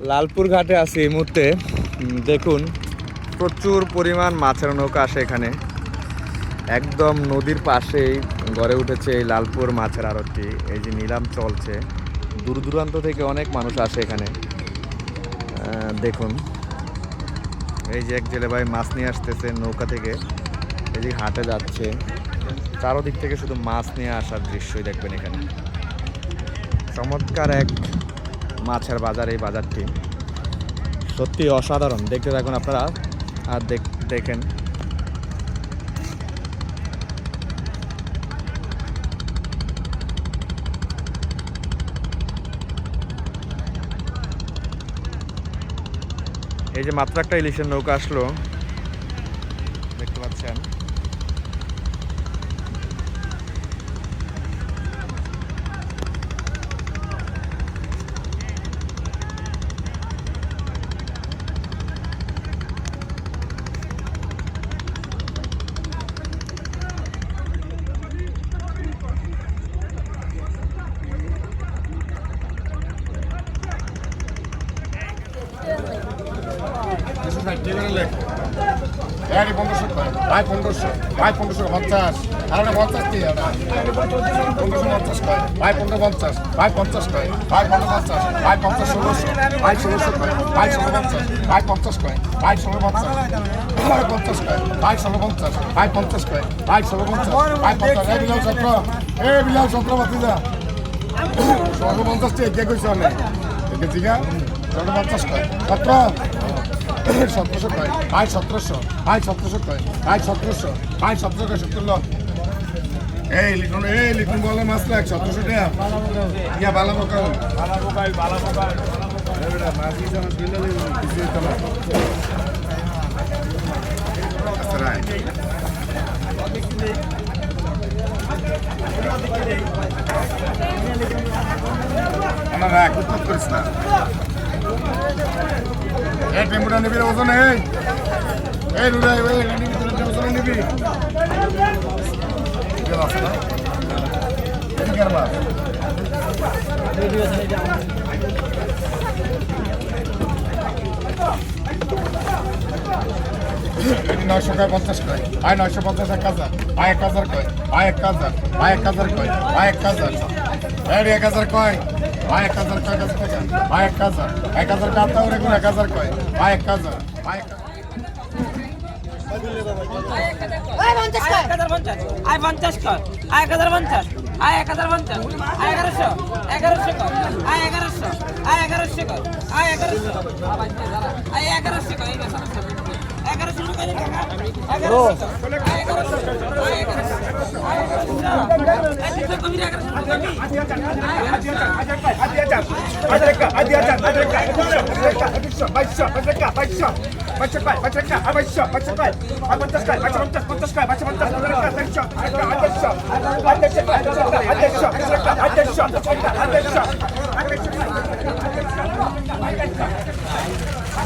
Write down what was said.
লালপুর ঘাটে আছি এই মুহূর্তে। দেখুন, প্রচুর পরিমাণ মাছের নৌকা আসে এখানে। একদম নদীর পাশেই গড়ে উঠেছে এই লালপুর মাছের আড়তটি। এই যে নিলাম চলছে। দূর দূরান্ত থেকে অনেক মানুষ আসে এখানে। দেখুন, এই যে এক জেলে ভাই মাছ নিয়ে আসতেছে নৌকা থেকে। এই যে হাটে যাচ্ছে। চারোদিক থেকে শুধু মাছ নিয়ে আসার দৃশ্যই দেখবেন এখানে। চমৎকার এক মাছের বাজার, এই বাজারটি। সত্যি অসাধারণ। দেখতে থাকুন আপনারা আর দেখ- দেখেন। এই যে মাত্র একটা ইলিশের নৌকা আসলো। দেখতে পাচ্ছেন। গাড়ি পনেরোশো ভাই পনেরোশো। ভাই, পনেরোশো পঞ্চাশ। আর একটা পঞ্চাশ এটা পনেরোশো পঞ্চাশ কয় ভাই, পনেরো পঞ্চাশ। ভাই, পঞ্চাশ কয় ভাই, পনেরো পঞ্চাশ। ভাই, পঞ্চাশ ষোলোশো। ভাই, ষোলোশো কয় ভাই, ষোলো পঞ্চাশ। ভাই, পঞ্চাশ কয় ভাই, ষোলো পঞ্চাশ। ভাই, পঞ্চাশ কয় ভাই, ষোলো পঞ্চাশ। ভাই, পঞ্চাশ কয় ভাই, ষোলো পঞ্চাশ। ভাই, পঞ্চাশ। এই বিলাল সত্র এই বিলাল কয় সত্র সতেরোশো কয়? ভাই সতেরোশো ভাই সতেরোশো কয়? ভাই সতেরোশো ভাই সতেরো কয়? সত্তর এই লিখুন এই লিখুন বলে মাছ লাগ সতেরোশো টাকা। ইয়া বালা বকা আচ্ছা রায় আমার রাখ উত্তর করিস না। এই টেম্পুটা নিবি ওজন, এই। এই রুলাই ওই নিবি, তোর ওজন নিবি। গেল আছে না? এদিকে নয়শো কয় পঞ্চাশ কয় ভাই নয়শো পঞ্চাশ এক হাজার ভাই এক হাজার কয় ভাই এক হাজার ভাই এক হাজার কয় ভাই এক হাজার এই এক হাজার কয় ভাই এক হাজার কয় এক এক এক হাজার কয় ভাই এক হাজার এক হাজার আয় পঞ্চাশ কর আয় আয় এক হাজার পঞ্চাশ আয় এক হাজার আয় এগারোশো এগারোশো আয় এগারোশো আয় এগারোশো আয় এগারোশো আয় এগারোশো আয় এগারোশো আয়